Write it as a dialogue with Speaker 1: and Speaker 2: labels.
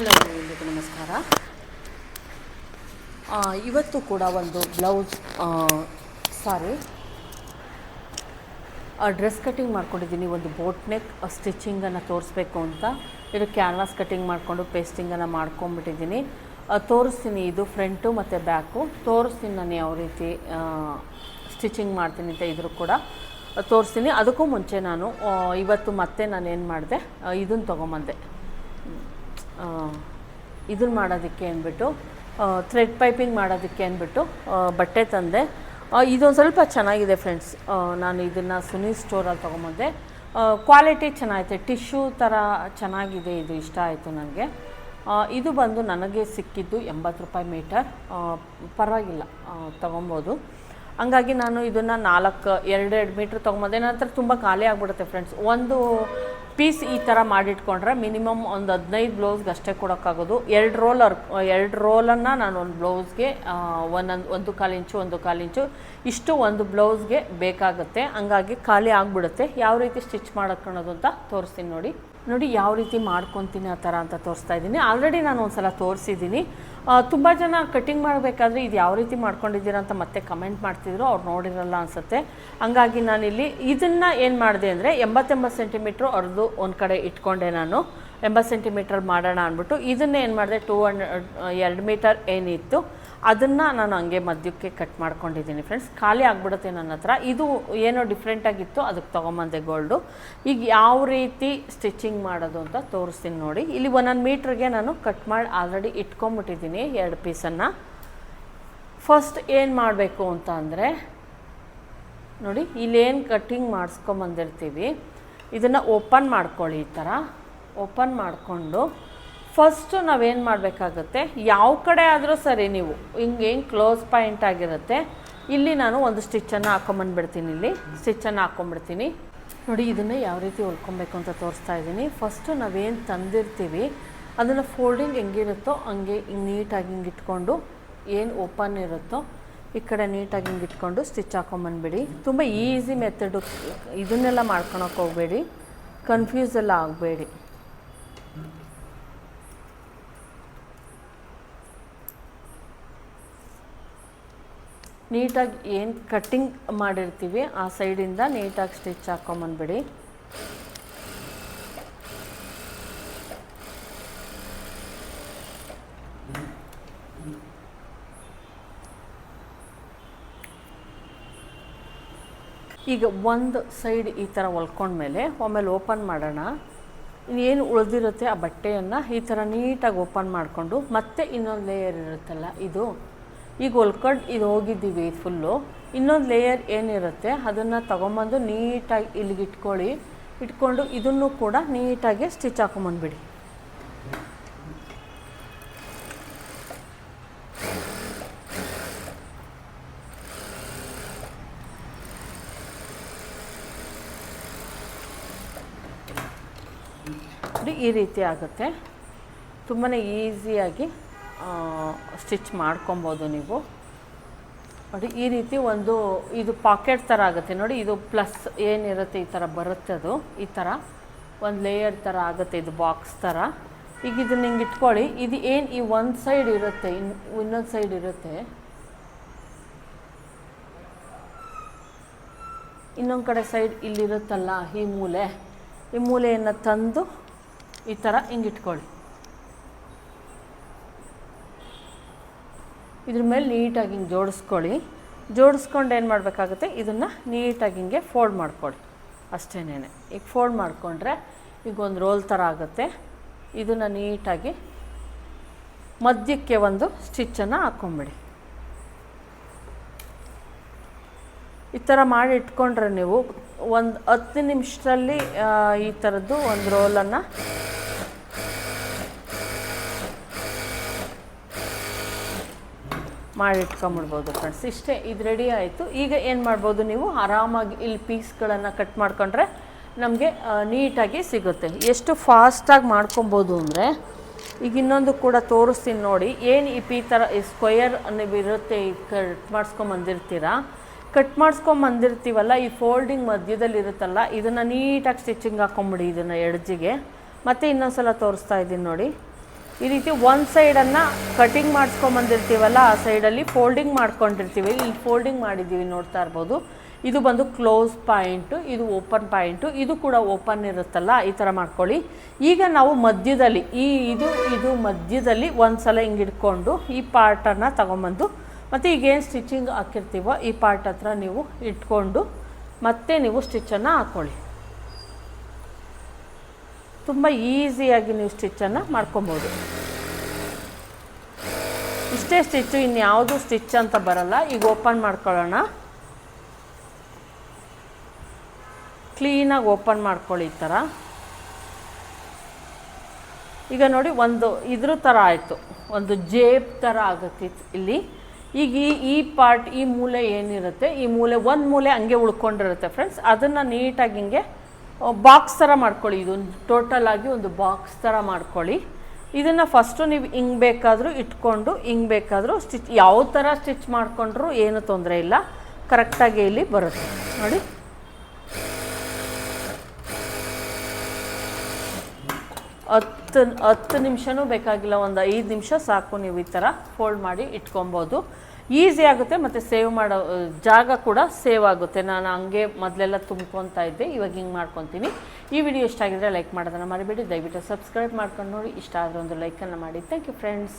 Speaker 1: Hello ಎಲ್ರಿಗೂ ನಮಸ್ಕಾರ. ಇವತ್ತು ಕೂಡ ಒಂದು ಬ್ಲೌಸ್ ಸಾರಿ. ಡ್ರೆಸ್ ಕಟ್ಟಿಂಗ್ ಮಾಡ್ಕೊಂಡಿದ್ದೀನಿ, ಒಂದು ಬೋಟ್ ನೆಕ್ ಸ್ಟಿಚಿಂಗನ್ನು ತೋರಿಸ್ಬೇಕು ಅಂತ. ಇದು ಕ್ಯಾನ್ವಾಸ್ ಕಟಿಂಗ್ ಮಾಡಿಕೊಂಡು ಪೇಸ್ಟಿಂಗನ್ನು ಮಾಡ್ಕೊಂಬಿಟ್ಟಿದ್ದೀನಿ ತೋರಿಸ್ತೀನಿ ಇದು ಫ್ರಂಟು ಮತ್ತು ಬ್ಯಾಕು. ತೋರಿಸ್ತೀನಿ ನಾನು ಯಾವ ರೀತಿ ಸ್ಟಿಚಿಂಗ್ ಮಾಡ್ತೀನಿ ಅಂತ ಇದ್ರೂ ಕೂಡ. ತೋರಿಸ್ತೀನಿ. ಅದಕ್ಕೂ ಮುಂಚೆ ನಾನು ಇವತ್ತು ಮತ್ತೆ ನಾನು ಏನು ಮಾಡಿದೆ ಇದನ್ನು ತೊಗೊಂಬಂದೆ. ಇದನ್ನು ಮಾಡೋದಕ್ಕೆ ಅಂದ್ಬಿಟ್ಟು ಥ್ರೆಡ್ ಪೈಪಿಂಗ್ ಮಾಡೋದಕ್ಕೆ ಅಂದ್ಬಿಟ್ಟು ಬಟ್ಟೆ ತಂದೆ. ಇದೊಂದು ಸ್ವಲ್ಪ ಚೆನ್ನಾಗಿದೆ ಫ್ರೆಂಡ್ಸ್ ನಾನು ಇದನ್ನು ಸುನಿ ಸ್ಟೋರಲ್ಲಿ ತೊಗೊಂಬಂದೆ. ಕ್ವಾಲಿಟಿ ಚೆನ್ನಾಗಿದೆ ಟಿಶ್ಯೂ ಥರ ಚೆನ್ನಾಗಿದೆ ಇದು, ಇಷ್ಟ ಆಯಿತು ನನಗೆ ಇದು ಬಂದು ನನಗೆ ಸಿಕ್ಕಿದ್ದು ಎಂಬತ್ತು ರೂಪಾಯಿ ಮೀಟರ್ ಪರವಾಗಿಲ್ಲ. ತೊಗೊಬೋದು. ಹಂಗಾಗಿ ನಾನು ಇದನ್ನು ನಾಲ್ಕು ಎರಡೆರಡು ಮೀಟ್ರ್ ತೊಗೊಂಬಂದೆ. ನಂತರ ತುಂಬ ಖಾಲಿ ಆಗಿಬಿಡುತ್ತೆ ಫ್ರೆಂಡ್ಸ್ ಒಂದು ಪೀಸ್ ಈ ಥರ ಮಾಡಿಟ್ಕೊಂಡ್ರೆ ಮಿನಿಮಮ್ ಒಂದು ಹದಿನೈದು ಬ್ಲೌಸ್ಗೆ ಅಷ್ಟೇ ಕೊಡೋಕ್ಕಾಗೋದು. ಎರಡು ರೋಲ್ ಅರ್ ಎರಡು ರೋಲನ್ನು ನಾನು ಒಂದು ಬ್ಲೌಸ್ಗೆ ಒಂದೊಂದು ಒಂದು ಕಾಲು ಇಂಚು, ಒಂದು ಕಾಲು ಇಂಚು ಇಷ್ಟು ಒಂದು ಬ್ಲೌಸ್ಗೆ ಬೇಕಾಗುತ್ತೆ. ಹಂಗಾಗಿ ಖಾಲಿ ಆಗಿಬಿಡುತ್ತೆ. ಯಾವ ರೀತಿ ಸ್ಟಿಚ್ ಮಾಡೋಕ್ಕನ್ನೋದು ಅಂತ ತೋರಿಸ್ತೀನಿ ನೋಡಿ. ನೋಡಿ ಯಾವ ರೀತಿ ಮಾಡ್ಕೊತೀನಿ ಆ ಥರ ಅಂತ ತೋರಿಸ್ತಾ ಇದ್ದೀನಿ. ಆಲ್ರೆಡಿ ನಾನು ಒಂದು ಸಲ ತೋರಿಸಿದ್ದೀನಿ ತುಂಬ ಜನ ಕಟಿಂಗ್ ಮಾಡಬೇಕಾದ್ರೆ ಇದು ಯಾವ ರೀತಿ ಮಾಡ್ಕೊಂಡಿದ್ದೀರಾ ಅಂತ ಮತ್ತೆ ಕಮೆಂಟ್ ಮಾಡ್ತಿದ್ರು. ಅವ್ರು ನೋಡಿರಲ್ಲ ಅನಿಸುತ್ತೆ. ಹಂಗಾಗಿ ನಾನಿಲ್ಲಿ ಇದನ್ನು ಏನು ಮಾಡಿದೆ ಅಂದರೆ ಎಂಬತ್ತೆಂಬತ್ತು ಸೆಂಟಿಮೀಟ್ರ್ ಅರ್ದು ಒಂದು ಕಡೆ ಇಟ್ಕೊಂಡೆ ನಾನು. ಎಂಬತ್ತು ಸೆಂಟಿಮೀಟ್ರ್ ಮಾಡೋಣ ಅಂದ್ಬಿಟ್ಟು ಇದನ್ನೇ ಏನು ಮಾಡಿದೆ? ಟೂ ಹಂಡ್ರೆಡ್ ಎರಡು ಮೀಟರ್ ಏನಿತ್ತು. ಅದನ್ನು ನಾನು ಹಂಗೆ ಮಧ್ಯಕ್ಕೆ ಕಟ್ ಮಾಡ್ಕೊಂಡಿದ್ದೀನಿ ಫ್ರೆಂಡ್ಸ್ ಖಾಲಿ ಆಗಿಬಿಡುತ್ತೆ ನನ್ನ ಹತ್ರ. ಇದು ಏನೋ ಡಿಫ್ರೆಂಟಾಗಿತ್ತು ಅದಕ್ಕೆ ತೊಗೊಂಬಂದೆ ಗೋಲ್ಡು ಈಗ ಯಾವ ರೀತಿ ಸ್ಟಿಚಿಂಗ್ ಮಾಡೋದು ಅಂತ ತೋರಿಸ್ತೀನಿ ನೋಡಿ. ಇಲ್ಲಿ ಒಂದೊಂದು ಮೀಟ್ರಿಗೆ ನಾನು ಕಟ್ ಮಾಡಿ ಆಲ್ರೆಡಿ ಇಟ್ಕೊಂಬಿಟ್ಟಿದ್ದೀನಿ ಎರಡು ಪೀಸನ್ನು ಫಸ್ಟ್ ಏನು ಮಾಡಬೇಕು ಅಂತ ಅಂದರೆ, ನೋಡಿ, ಇಲ್ಲೇನು ಕಟ್ಟಿಂಗ್ ಮಾಡಿಸ್ಕೊಂಬಂದಿರ್ತೀವಿ. ಇದನ್ನು ಓಪನ್ ಮಾಡ್ಕೊಳ್ಳಿ ಈ ಥರ ಓಪನ್ ಮಾಡಿಕೊಂಡು ಫಸ್ಟು ನಾವೇನು ಮಾಡಬೇಕಾಗುತ್ತೆ? ಯಾವ ಕಡೆ ಆದರೂ ಸರಿ ನೀವು, ಹಿಂಗೆ ಏನು ಕ್ಲೋಸ್ ಪಾಯಿಂಟ್ ಆಗಿರುತ್ತೆ, ಇಲ್ಲಿ ನಾನು ಒಂದು ಸ್ಟಿಚ್ಚನ್ನು ಹಾಕೊಂಬಂದ್ಬಿಡ್ತೀನಿ ಇಲ್ಲಿ. ಸ್ಟಿಚ್ಚನ್ನು ಹಾಕ್ಕೊಂಬಿಡ್ತೀನಿ ನೋಡಿ, ಇದನ್ನು ಯಾವ ರೀತಿ ಹೊಲ್ಕೊಬೇಕು ಅಂತ ತೋರಿಸ್ತಾ ಇದ್ದೀನಿ. ಫಸ್ಟು ನಾವೇನು ತಂದಿರ್ತೀವಿ, ಅದನ್ನು ಫೋಲ್ಡಿಂಗ್ ಹೆಂಗಿರುತ್ತೋ ಹಂಗೆ ಹಿಂಗೆ ನೀಟಾಗಿ ಹಿಂಗೆ ಇಟ್ಕೊಂಡು ಏನು ಓಪನ್ ಇರುತ್ತೋ ಈ ಕಡೆ ನೀಟಾಗಿ ಹಿಂಗೆ ಇಟ್ಕೊಂಡು ಸ್ಟಿಚ್ ಹಾಕೊಂಬಂದ್ಬಿಡಿ ತುಂಬ ಈಸಿ ಮೆಥಡು ಇದನ್ನೆಲ್ಲ ಮಾಡ್ಕೊಳಕ್ಕೆ ಹೋಗಬೇಡಿ. ಕನ್ಫ್ಯೂಸ್ ಆಗಬೇಡಿ. ನೀಟಾಗಿ ಏನು ಕಟ್ಟಿಂಗ್ ಮಾಡಿರ್ತೀವಿ, ಆ ಸೈಡಿಂದ ನೀಟಾಗಿ ಸ್ಟಿಚ್ ಹಾಕೊಂಬಂದ್ಬಿಡಿ. ಈಗ ಒಂದು ಸೈಡ್ ಈ ಥರ ಹೊಲ್ಕೊಂಡ್ಮೇಲೆ ಒಮ್ಮೆಲೆ ಓಪನ್ ಮಾಡೋಣ. ಏನು ಉಳಿದಿರುತ್ತೆ ಆ ಬಟ್ಟೆಯನ್ನು ಈ ಥರ ನೀಟಾಗಿ ಓಪನ್ ಮಾಡಿಕೊಂಡು ಮತ್ತೆ ಇನ್ನೊಂದು ಲೇಯರ್ ಇರುತ್ತಲ್ಲ, ಇದು. ಈಗ ಹೊಲ್ಕೊಂಡು ಇದು ಹೋಗಿದ್ದೀವಿ ಫುಲ್ಲು. ಇನ್ನೊಂದು ಲೇಯರ್ ಏನಿರುತ್ತೆ, ಅದನ್ನು ತೊಗೊಂಬಂದು ನೀಟಾಗಿ ಇಲ್ಲಿಗೆ ಇಟ್ಕೊಳ್ಳಿ. ಇಟ್ಕೊಂಡು ಇದನ್ನು ಕೂಡ ನೀಟಾಗಿ ಸ್ಟಿಚ್ ಹಾಕೊಂಬಂದ್ಬಿಡಿ ಈ ರೀತಿ ಆಗುತ್ತೆ. ತುಂಬಾ ಈಸಿಯಾಗಿ ಸ್ಟಿಚ್ ಮಾಡ್ಕೊಬೋದು ನೀವು. ನೋಡಿ, ಈ ರೀತಿ ಒಂದು ಇದು ಪಾಕೆಟ್ ಥರ ಆಗುತ್ತೆ. ನೋಡಿ, ಇದು ಪ್ಲಸ್ ಏನಿರುತ್ತೆ ಈ ಥರ ಬರುತ್ತೆ ಅದು. ಈ ಥರ ಒಂದು ಲೇಯರ್ ಥರ ಆಗುತ್ತೆ ಇದು ಬಾಕ್ಸ್ ಥರ ಈಗ ಇದನ್ನ ಹಿಂಗೆ ಇಟ್ಕೊಳ್ಳಿ. ಇದು ಏನು ಈ ಒಂದು ಸೈಡ್ ಇರುತ್ತೆ, ಇನ್, ಇನ್ನೊಂದು ಸೈಡ್ ಇರುತ್ತೆ. ಇನ್ನೊಂದು ಕಡೆ ಸೈಡ್ ಇಲ್ಲಿರುತ್ತಲ್ಲ, ಈ ಮೂಲೆ. ಈ ಮೂಲೆಯನ್ನು ತಂದು ಈ ಥರ ಹಿಂಗೆ ಇಟ್ಕೊಳ್ಳಿ. ಇದ್ರ ಮೇಲೆ ನೀಟಾಗಿ ಹಿಂಗೆ ಜೋಡಿಸ್ಕೊಳ್ಳಿ. ಜೋಡಿಸ್ಕೊಂಡು ಏನು ಮಾಡಬೇಕಾಗುತ್ತೆ? ಇದನ್ನು ನೀಟಾಗಿ ಹಿಂಗೆ ಫೋಲ್ಡ್ ಮಾಡ್ಕೊಳ್ಳಿ. ಅಷ್ಟೇನೇ ಈಗ ಫೋಲ್ಡ್ ಮಾಡಿಕೊಂಡ್ರೆ ಈಗ ಒಂದು ರೋಲ್ ಥರ ಆಗುತ್ತೆ. ಇದನ್ನು ನೀಟಾಗಿ ಮಧ್ಯಕ್ಕೆ ಒಂದು ಸ್ಟಿಚ್ಚನ್ನು ಹಾಕ್ಕೊಂಬಿಡಿ ಈ ಥರ ಮಾಡಿ ಇಟ್ಕೊಂಡ್ರೆ ನೀವು ಒಂದು ಹತ್ತು ನಿಮಿಷದಲ್ಲಿ ಈ ಥರದ್ದು ಒಂದು ರೋಲನ್ನು ಮಾಡಿ ಇಟ್ಕೊಂಬಿಡ್ಬೋದು ಫ್ರೆಂಡ್ಸ್ ಇಷ್ಟೇ, ಇದು ರೆಡಿ ಆಯಿತು. ಈಗ ಏನು ಮಾಡ್ಬೋದು ನೀವು? ಆರಾಮಾಗಿ ಇಲ್ಲಿ ಪೀಸ್ಗಳನ್ನು ಕಟ್ ಮಾಡ್ಕೊಂಡ್ರೆ ನಮಗೆ ನೀಟಾಗಿ ಸಿಗುತ್ತೆ. ಎಷ್ಟು ಫಾಸ್ಟಾಗಿ ಮಾಡ್ಕೊಬೋದು ಅಂದರೆ, ಈಗ ಇನ್ನೊಂದು ಕೂಡ ತೋರಿಸ್ತೀನಿ ನೋಡಿ. ಏನು ಈ ಪೀ ಥರ ಈ ಸ್ಕ್ವಯರ್ ನೀವು ಇರುತ್ತೆ, ಈ ಕಟ್ ಮಾಡಿಸ್ಕೊಂಬಂದಿರ್ತೀರಾ? ಕಟ್ ಮಾಡಿಸ್ಕೊಂಬಂದಿರ್ತೀವಲ್ಲ, ಈ ಫೋಲ್ಡಿಂಗ್ ಮಧ್ಯದಲ್ಲಿ ಇರುತ್ತಲ್ಲ, ಇದನ್ನು ನೀಟಾಗಿ ಸ್ಟಿಚಿಂಗ್ ಹಾಕ್ಕೊಂಬಿಡಿ ಇದನ್ನು ಎಡ್ಜಿಗೆ. ಮತ್ತು ಇನ್ನೊಂದು ಸಲ ತೋರಿಸ್ತಾ ಇದ್ದೀನಿ ನೋಡಿ. ಈ ರೀತಿ ಒಂದು ಸೈಡನ್ನು ಕಟಿಂಗ್ ಮಾಡಿಸ್ಕೊಂಬಂದಿರ್ತೀವಲ್ಲ ಆ ಸೈಡಲ್ಲಿ ಫೋಲ್ಡಿಂಗ್ ಮಾಡ್ಕೊಂಡಿರ್ತೀವಿ. ಇಲ್ಲಿ ಫೋಲ್ಡಿಂಗ್ ಮಾಡಿದ್ದೀವಿ ನೋಡ್ತಾ ಇರ್ಬೋದು. ಇದು ಬಂದು ಕ್ಲೋಸ್ ಪಾಯಿಂಟು ಇದು ಓಪನ್ ಪಾಯಿಂಟು ಇದು ಕೂಡ ಓಪನ್ ಇರುತ್ತಲ್ಲ, ಈ ಥರ ಮಾಡ್ಕೊಳ್ಳಿ. ಈಗ ನಾವು ಮಧ್ಯದಲ್ಲಿ, ಈ ಇದು ಇದು ಮಧ್ಯದಲ್ಲಿ ಒಂದು ಸಲ ಹಿಂಗೆ ಇಟ್ಕೊಂಡು ಈ ಪಾರ್ಟನ್ನು ತಗೊಂಬಂದು ಮತ್ತು ಈಗೇನು ಸ್ಟಿಚಿಂಗ್ ಹಾಕಿರ್ತೀವೋ ಈ ಪಾರ್ಟ್ ಹತ್ರ ನೀವು ಇಟ್ಕೊಂಡು ಮತ್ತೆ ನೀವು ಸ್ಟಿಚ್ಚನ್ನು ಹಾಕ್ಕೊಳ್ಳಿ ತುಂಬ ಈಸಿಯಾಗಿ ನೀವು ಸ್ಟಿಚ್ಚನ್ನು ಮಾಡ್ಕೊಬೋದು. ಇಷ್ಟೇ ಸ್ಟಿಚ್ಚು ಇನ್ಯಾವುದು ಸ್ಟಿಚ್ ಅಂತ ಬರಲ್ಲ. ಈಗ ಓಪನ್ ಮಾಡ್ಕೊಳ್ಳೋಣ. ಕ್ಲೀನಾಗಿ ಓಪನ್ ಮಾಡ್ಕೊಳ್ಳಿ ಈ ಥರ ಈಗ ನೋಡಿ, ಒಂದು ಇದ್ರ ಥರ ಆಯಿತು. ಒಂದು ಜೇಬ್ ಥರ ಆಗುತ್ತೆ ಇಲ್ಲಿ. ಈಗ ಈ ಈ ಪಾರ್ಟ್, ಈ ಮೂಲೆ ಏನಿರುತ್ತೆ? ಈ ಮೂಲೆ, ಒಂದು ಮೂಲೆ ಹಂಗೆ ಉಳ್ಕೊಂಡಿರುತ್ತೆ ಫ್ರೆಂಡ್ಸ್ ಅದನ್ನು ನೀಟಾಗಿ ಹಿಂಗೆ ಬಾಕ್ಸ್ ಥರ ಮಾಡ್ಕೊಳ್ಳಿ. ಇದು ಟೋಟಲ್ ಆಗಿ ಒಂದು ಬಾಕ್ಸ್ ಥರ ಮಾಡ್ಕೊಳ್ಳಿ. ಇದನ್ನು ಫಸ್ಟು ನೀವು ಹಿಂಗೆ ಬೇಕಾದರೂ ಇಟ್ಕೊಂಡು ಹಿಂಗೆ ಬೇಕಾದರೂ ಸ್ಟಿಚ್ ಯಾವ ಥರ ಸ್ಟಿಚ್ ಮಾಡಿಕೊಂಡ್ರೂ ಏನು ತೊಂದರೆ ಇಲ್ಲ. ಕರೆಕ್ಟಾಗಿ ಇಲ್ಲಿ ಬರುತ್ತೆ. ನೋಡಿ. ಹತ್ತು ಹತ್ತು ನಿಮಿಷನೂ ಬೇಕಾಗಿಲ್ಲ. ಒಂದು ಐದು ನಿಮಿಷ ಸಾಕು ನೀವು ಈ ಥರ ಫೋಲ್ಡ್ ಮಾಡಿ ಇಟ್ಕೊಬೋದು. ಈಸಿ ಆಗುತ್ತೆ ಮತ್ತು ಸೇವ್ ಮಾಡೋ ಜಾಗ ಕೂಡ ಸೇವ್ ಆಗುತ್ತೆ. ನಾನು ಹಂಗೆ ಮೊದಲೆಲ್ಲ ತುಂಬ್ಕೊತಾ ಇದ್ದೆ, ಇವಾಗ ಹಿಂಗೆ ಮಾಡ್ಕೊತೀನಿ. ಈ ವಿಡಿಯೋ ಇಷ್ಟ ಆಗಿದ್ರೆ ಲೈಕ್ ಮಾಡೋದನ್ನು ಮರಿಬೇಡಿ. ದಯವಿಟ್ಟು ಸಬ್ಸ್ಕ್ರೈಬ್ ಮಾಡ್ಕೊಂಡು ನೋಡಿ. ಇಷ್ಟ ಆದರೆ ಒಂದು ಲೈಕನ್ನು ಮಾಡಿ. Thank you friends.